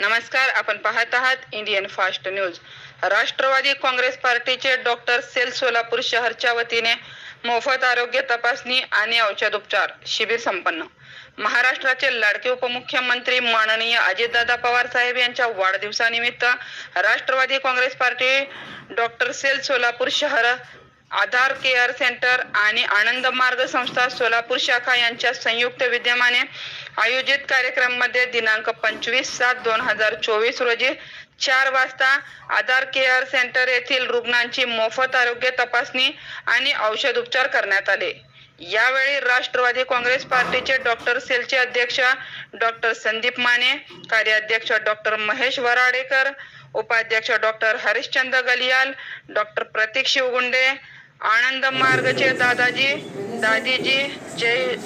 नमस्कार आपण पाहत आहात Indian fast news Rashtravadi Congress पार्टीचे डॉक्टर सेल सोलापूर शहरच्या वतीने मोफत आरोग्य तपासणी आणि औषधोपचार शिबिर संपन्न. महाराष्ट्राचे लाडके उपमुख्यमंत्री माननीय अजितदादा पवार साहेब यांच्या वाढदिवसानिमित्त Rashtravadi Congress party doctor cell Solapur शहर आधार केअर सेंटर आणि आनंद मार्ग संस्था सोलापूर शाखा यांच्या संयुक्त विद्यमाने आयोजित कार्यक्रमामध्ये दिनांक पंचवीस सात दोन हजार चोवीस रोजी चार वाजता आधार केअर सेंटर येथील रुग्णांची मोफत आरोग्य तपासणी आणि औषध उपचार करण्यात आले. यावेळी राष्ट्रवादी काँग्रेस पार्टीचे डॉक्टर सेलचे अध्यक्ष डॉक्टर संदीप माने कार्याध्यक्ष डॉक्टर महेश वराडेकर उपाध्यक्ष डॉक्टर हरिश्चंद्र गलियाल डॉक्टर प्रतीक शिवगुंडे आनंद मार्गचे दादाजी दादीजी जय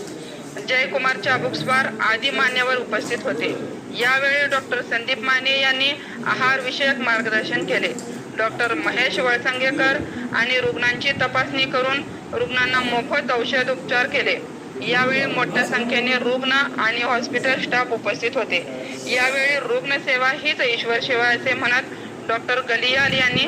जयकुमार चाबुकस्वार आदी मान्यवर उपस्थित होते. यावेळी डॉक्टर संदीप माने यांनी आहार विषयक मार्गदर्शन केले. डॉक्टर महेश वळसंगेकर आणि रुग्णांची तपासणी करून रुग्णांना मोफत औषध उपचार केले. यावेळी मोठ्या संख्येने रुग्ण आणि हॉस्पिटल स्टाफ उपस्थित होते. यावेळी रुग्णसेवा हीच ईश्वर सेवा असे म्हणत डॉक्टर गलियाल यांनी